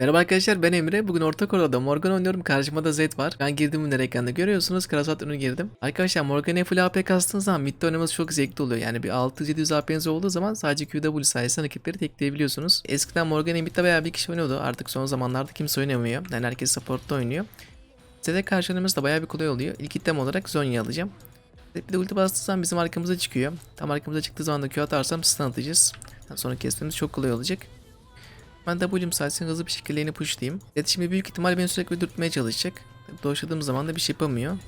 Merhaba arkadaşlar ben Emre. Bugün orta koridorda Morgan oynuyorum. Karşımda da Zed var. Ben girdim ünlü ekranda görüyorsunuz. Karasat ünlü girdim. Arkadaşlar Morgan'e full AP kastığınız zaman midde oynaması çok zevkli oluyor. Yani bir 600-700 AP'niz olduğu zaman sadece QW sayesinde rakipleri tekleyebiliyorsunuz. Eskiden Morgan'e midde bayağı bir kişi oynuyordu. Artık son zamanlarda kimse oynamıyor. Yani herkes supportta oynuyor. Zed'e karşı oynaması da bayağı bir kolay oluyor. İlk item olarak Zonya'yı alacağım. Bir de ulti bastığı bizim arkamıza çıkıyor. Tam arkamıza çıktığı zaman da Q atarsam stun atacağız. Sonra kesmemiz çok kolay olacak. Ben W'm sayesinde hızlı bir şekilde yeni pushlayayım. Zed şimdi büyük ihtimal beni sürekli dürtmeye çalışacak. Tabii Doşladığım zaman da bir şey yapamıyor.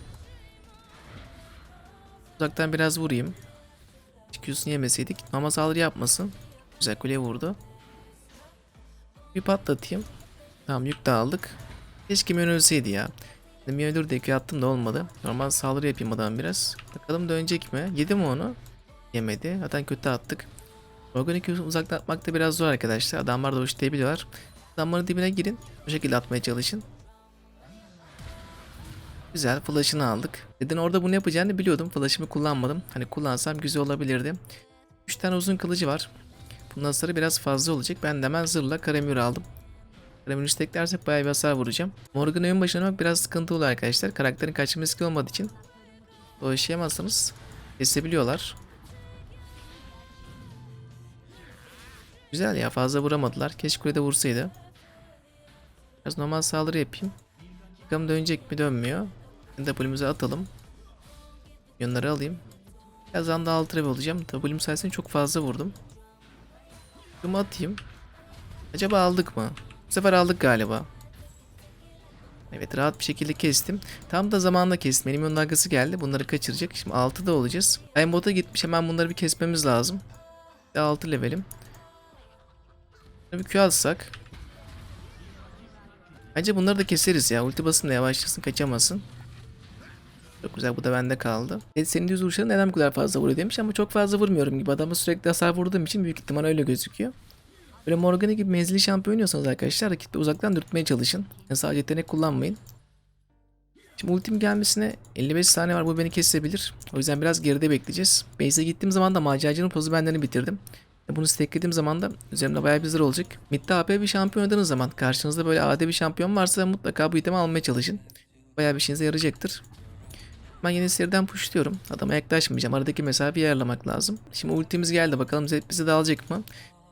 Uzaktan biraz vurayım. Q'sunu yemeseydik. Normal saldırı yapmasın. Güzel kuleye vurdu. Bir patlatayım. Tamam yük de aldık. Keşke Mion ölseydi ya. Mion ölür diye Q attım da olmadı. Normal saldırı yapayım adam biraz. Bakalım dönecek mi? Yedi mi onu? Yemedi. Zaten kötü attık. Morgan 2 uzaktan atmak da biraz zor arkadaşlar. Adamlar da hoşlayabiliyorlar. Adamların dibine girin. Bu şekilde atmaya çalışın. Güzel flash'ını aldık. Neden orada bunu yapacağını biliyordum. Flash'ımı kullanmadım. Hani kullansam güzel olabilirdi. 3 tane uzun kılıcı var. Bundan sonra biraz fazla olacak. Ben de hemen zırhla Karamür aldım. Karamür'ü steklersek bayağı bir hasar vuracağım. Morgan ön başına biraz sıkıntı oluyor arkadaşlar. Karakterin kaçma riski olmadığı için dolaşayamazsanız kesebiliyorlar. Güzel ya fazla vuramadılar. Keşke kulede vursaydı. Biraz normal saldırı yapayım. Bakalım dönecek mi dönmüyor. W'mizi atalım. Yönleri alayım. Birazdan da alt level olacağım. W'm sayesinde çok fazla vurdum. W'mu atayım. Acaba aldık mı? Bu sefer aldık galiba. Evet rahat bir şekilde kestim. Tam da zamanla kestim. Benim yön dalgası geldi. Bunları kaçıracak. Şimdi 6'da olacağız. Aimbot'a gitmiş. Hemen bunları bir kesmemiz lazım. 6 levelim. Bir Q alsak. Bence bunları da keseriz ya. Ulti basın da yavaşlasın kaçamasın. Çok güzel bu da bende kaldı. E, senin düz vuruşların neden bu kadar fazla vuruyor demiş ama çok fazla vurmuyorum gibi. Adamı sürekli hasar vurduğum için büyük ihtimal öyle gözüküyor. Böyle Morgana gibi menzili şampiyon oynuyorsanız arkadaşlar rakibi uzaktan dürtmeye çalışın. Yani sadece yetenek kullanmayın. Şimdi ultim gelmesine 55 saniye var bu beni kesebilir. O yüzden biraz geride bekleyeceğiz. Base'e gittiğim zaman da maceracının pozu benlerini bitirdim. E, Bunu stacklediğim zaman da üzerimde bayağı bir zırh olacak. Mid'de AP bir şampiyon oynadığınız zaman karşınızda böyle AD bir şampiyon varsa mutlaka bu itemi almaya çalışın. Bayağı bir işinize yarayacaktır. Ben yeni seriden pushluyorum. Adama yaklaşmayacağım. Aradaki mesafeyi ayarlamak lazım. Şimdi ultimiz geldi. Bakalım Zed bizi de alacak mı?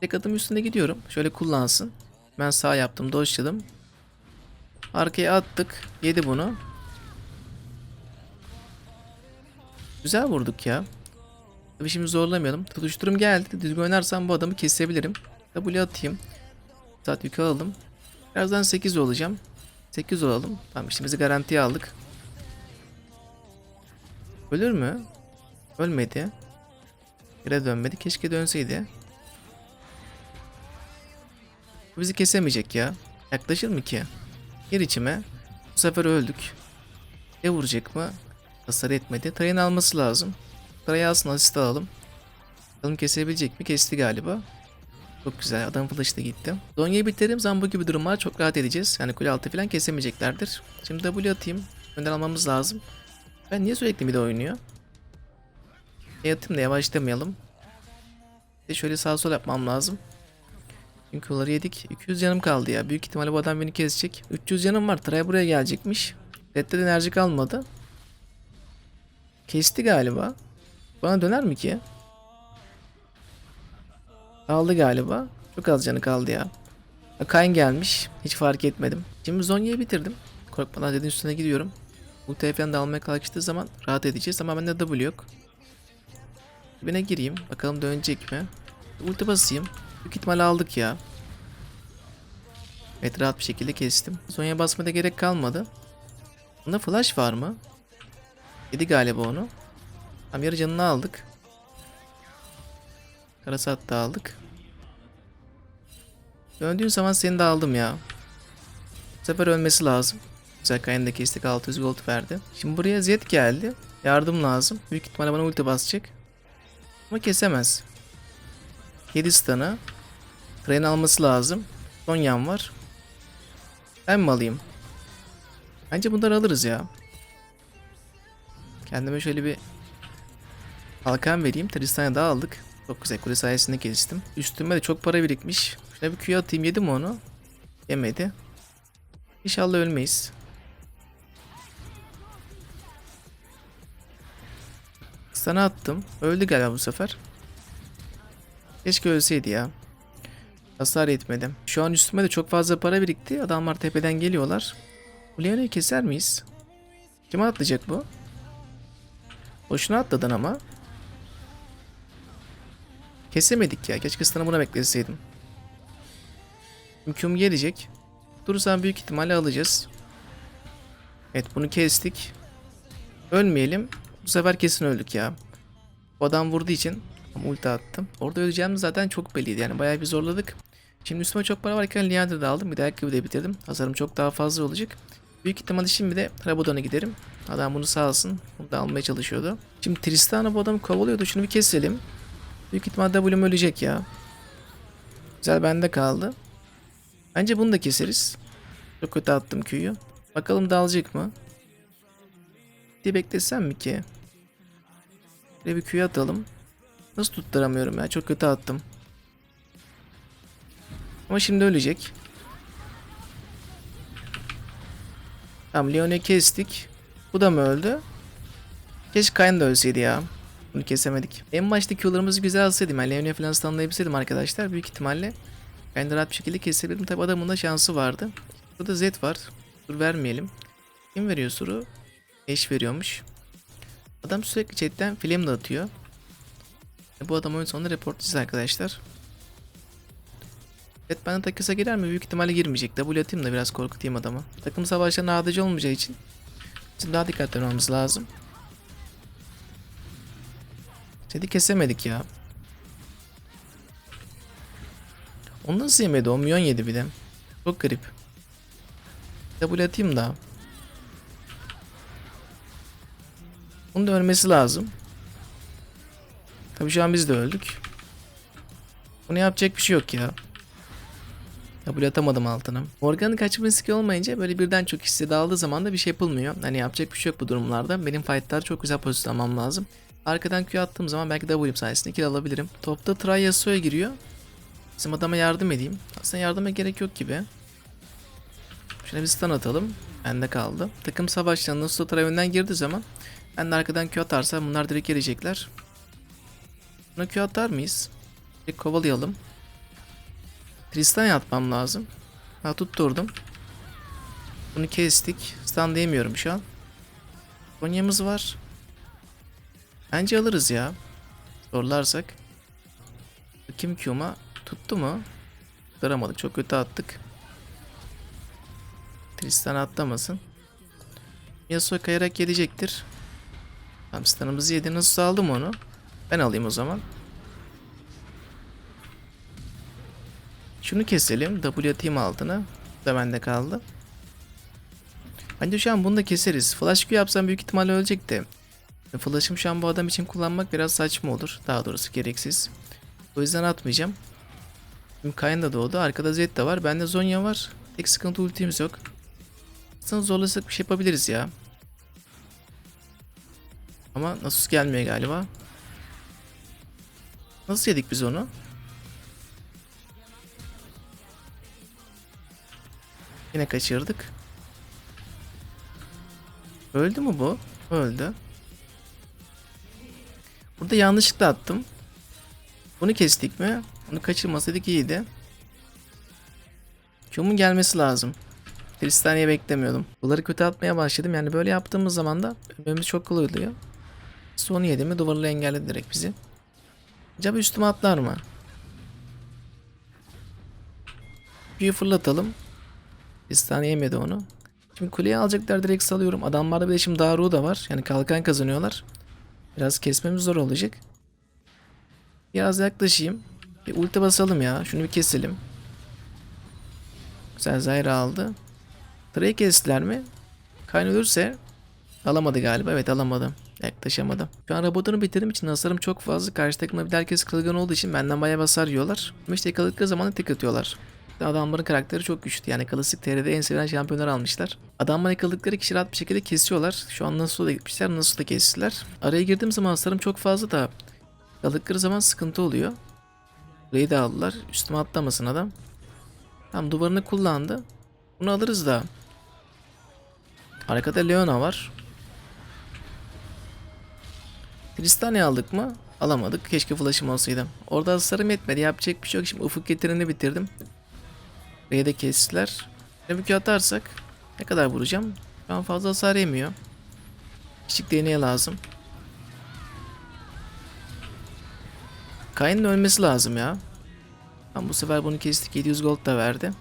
Tek adım üstünde gidiyorum. Şöyle kullansın. Ben sağ yaptım. Doşladım. Arkaya attık. Yedi bunu. Güzel vurduk ya. Tabii şimdi zorlamayalım. Tutuşturum geldi. Düzgün oynarsam bu adamı kesebilirim. W atayım. Saat yükü alalım. Birazdan 8 olacağım. 8 olalım. Tamam işimizi garantiye aldık. Ölür mü? Ölmedi. Yere dönmedi. Keşke dönseydi. Bizi kesemeyecek ya. Yaklaşır mı ki? Gir içime. Bu sefer öldük. Ne vuracak mı? Hasar etmedi. Tayın alması lazım. Parayı alsın asist alalım. Bakalım kesebilecek mi? Kesti galiba. Çok güzel. Adam flash da gitti. Zonya'yı bitirdiğim zaman bu gibi durumlar çok rahat edeceğiz. Yani kule altı falan kesemeyeceklerdir. Şimdi W atayım. Önden almamız lazım. Ben niye sürekli de oynuyor? E atayım da yavaşlamayalım. Bir de şöyle sağ sol yapmam lazım. Çünkü onları yedik. 200 canım kaldı ya. Büyük ihtimalle bu adam beni kesecek. 300 canım var. Tray buraya gelecekmiş. Red'de de enerji kalmadı. Kesti galiba. Bana döner mi ki? Kaldı galiba. Çok az canı kaldı ya. Kayn gelmiş. Hiç fark etmedim. Şimdi Zonya'yı bitirdim. Korkmadan dediğin üstüne gidiyorum. Bu TF'den de almaya kalkıştığı zaman rahat edeceğiz ama bende W yok. Dibine gireyim. Bakalım dönecek mi? Ulti basayım. Büyük ihtimal aldık ya. Evet rahat bir şekilde kestim. Zonya basmada gerek kalmadı. Bunda flash var mı? Yedi galiba onu. Tam yarı canını aldık. Karasat da aldık. Döndüğün zaman seni de aldım ya. Sefer ölmesi lazım. Güzel kayını da kestik 600 gold verdi. Şimdi buraya Zed geldi. Yardım lazım. Büyük ihtimalle bana ulti basacak. Ama kesemez. 7 stun'ı. Tren alması lazım. Son yan var. Ben mi alayım? Bence bunları alırız ya. Kendime şöyle bir kalkan vereyim. Tristan'a daha aldık. Çok güzel kule sayesinde geliştim. Üstüme de çok para birikmiş. Şöyle bir Q'ya atayım yedim onu. Yemedi. İnşallah ölmeyiz. Sana attım. Öldü galiba bu sefer. Keşke ölseydi ya. Hasar etmedim. Şu an üstüme de çok fazla para birikti. Adamlar tepeden geliyorlar. Leona'yı keser miyiz? Kime atlayacak bu? Boşuna atladın ama. Kesemedik ya. Keşke buna bekleseydim. Hüküm gelecek. Durursan büyük ihtimalle alacağız. Evet bunu kestik. Ölmeyelim. Bu sefer kesin öldük ya. Bu adam vurduğu için ama ulti attım. Orada öleceğimiz zaten çok belliydi yani bayağı bir zorladık. Şimdi üstüme çok para varken Leander de aldım. Bir de ayakkabı da bitirdim. Hasarım çok daha fazla olacak. Büyük ihtimalle şimdi de Rabadon'a giderim. Adam bunu sağ olsun. Bunu da almaya çalışıyordu. Şimdi Tristana bu adamı kovalıyordu. Şunu bir keselim. Büyük ihtimalle W'm ölecek ya. Güzel bende kaldı. Bence bunu da keseriz. Çok kötü attım Q'yu. Bakalım dağılacak mı? diye beklesem mi ki? Şöyle bir Q'yu atalım. Nasıl tutturamıyorum ya? Çok kötü attım. Ama şimdi ölecek. Tamam Leon'u kestik. Bu da mı öldü? Keşke Kayn da ölseydi ya. Bunu kesemedik. En başta Q'larımızı güzel alsaydım. Yani Leon'u falan stunlayabilseydim arkadaşlar. Büyük ihtimalle Kayn'ı rahat bir şekilde kesebilirdim. Tabi adamın da şansı vardı. Burada Z var. Dur vermeyelim. Kim veriyor suru? Eş veriyormuş. Adam sürekli chatten film dağıtıyor. E, Bu adam oyun sonunda reportçuyuz arkadaşlar. Evet bana takısa girer mi? Büyük ihtimalle girmeyecek. W atayım da biraz korkutayım adamı. Takım savaşlarına adacı olmayacağı için bizim daha dikkatli olmamız lazım. Seni kesemedik ya. Onu nasıl yemedi? O milyon yedi bir de. Çok garip. W atayım da. Bunun da ölmesi lazım. Tabii şu an biz de öldük. Bunu yapacak bir şey yok ya. Kabul atamadım altına. Morgan'ın kaçma riski olmayınca böyle birden çok hissi dağıldığı zaman da bir şey yapılmıyor. Hani yapacak bir şey yok bu durumlarda. Benim fightlar çok güzel pozisyonlamam lazım. Arkadan Q attığım zaman belki W'm sayesinde kill alabilirim. Topta Try Yasuo'ya giriyor. Bizim adama yardım edeyim. Aslında yardıma gerek yok gibi. Şöyle bir stun atalım. Bende kaldı. Takım savaşlarında Stotra önden girdiği zaman ben de arkadan Q atarsam bunlar direkt gelecekler. Buna Q atar mıyız? Bir kovalayalım. Tristan atmam lazım. Ha tutturdum. Bunu kestik. Stun diyemiyorum şu an. Konya'mız var. Bence alırız ya. Zorlarsak. Kim Q'ma tuttu mu? Tutturamadık. Çok kötü attık. Tristan atlamasın. Yasuo kayarak gelecektir. Tamam stun'ımızı yedi. Nasıl aldım onu? Ben alayım o zaman. Şunu keselim. W atayım altına. Bu da bende kaldı. Bence şu an bunu da keseriz. Flash Q yapsam büyük ihtimalle ölecek de. Flash'ım şu an bu adam için kullanmak biraz saçma olur. Daha doğrusu gereksiz. O yüzden atmayacağım. Şimdi Kayn da doğdu. Arkada Zed de var. Bende Zonya var. Tek sıkıntı ultimiz yok. Aslında zorlasak bir şey yapabiliriz ya. Ama Nasus gelmiyor galiba. Nasıl yedik biz onu? Yine kaçırdık. Öldü mü bu? Öldü. Burada yanlışlıkla attım. Bunu kestik mi? Bunu kaçırmasaydık iyiydi. Q'mun gelmesi lazım. Tristaniye beklemiyordum. Bunları kötü atmaya başladım. Yani böyle yaptığımız zaman da önümüz çok kolay oluyor. Sonu yedi mi duvarla engelledi direkt bizi. Acaba üstüme atlar mı? Q'yu fırlatalım. Tristaniye yemedi onu. Şimdi kuleye alacaklar direkt salıyorum. Adamlarda bir de şimdi Daru da var. Yani kalkan kazanıyorlar. Biraz kesmemiz zor olacak. Biraz yaklaşayım. Bir ulti basalım ya. Şunu bir keselim. Güzel Zyra aldı. Trey kestiler mi? Kayn ölürse alamadı galiba. Evet alamadı. Yaklaşamadı. Şu an robotunu bitirdiğim için hasarım çok fazla. Karşı takımda bir herkes kılgın olduğu için benden bayağı basar yiyorlar. Ama işte yakaladıkları zaman da tek atıyorlar. Adamların karakteri çok güçlü. Yani klasik TR'de en sevilen şampiyonlar almışlar. Adamlar yakaladıkları kişi rahat bir şekilde kesiyorlar. Şu an nasıl da gitmişler nasıl da kestiler. Araya girdiğim zaman hasarım çok fazla da yakaladıkları zaman sıkıntı oluyor. Burayı da aldılar. Üstüme atlamasın adam. Tam duvarını kullandı. Bunu alırız da. Arkada Leona var. Tristani aldık mı? Alamadık. Keşke flash'ım olsaydı. Orada hasarım yetmedi. Yapacak bir şey yok. Şimdi ufuk getirini bitirdim. R'ye de kestiler. Tabii atarsak ne kadar vuracağım? Şu an fazla hasar yemiyor. Küçük deneye lazım. Kayn'ın ölmesi lazım ya. Tam bu sefer bunu kestik. 700 gold da verdi.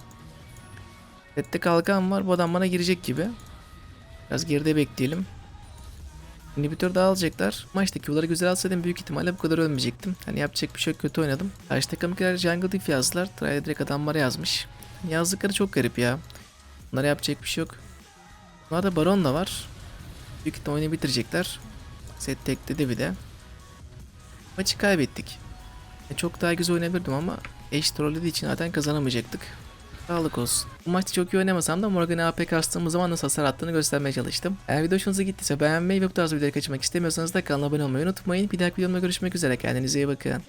Sette kalkan var. Bu adam bana girecek gibi. Biraz geride bekleyelim. İnhibitör daha alacaklar. Maçta Q'ları güzel alsaydım büyük ihtimalle bu kadar ölmeyecektim. Hani yapacak bir şey yok kötü oynadım. Karşı takımkiler Jungle Diff yazdılar. Try'de direkt adamlara yazmış. Yazdıkları çok garip ya. Bunlara yapacak bir şey yok. Bunlarda Baron da var. Büyük ihtimalle oyunu bitirecekler. Set tekledi bir de. Maçı kaybettik. E, çok daha güzel oynayabilirdim ama eş trollediği için zaten kazanamayacaktık. Sağlık olsun. Bu maçta çok iyi oynamasam da Morgan'a AP kastığımız zaman nasıl hasar attığını göstermeye çalıştım. Eğer video hoşunuza gittiyse beğenmeyi ve bu tarz videoları kaçırmak istemiyorsanız da kanala abone olmayı unutmayın. Bir dahaki videomda görüşmek üzere. Kendinize iyi bakın.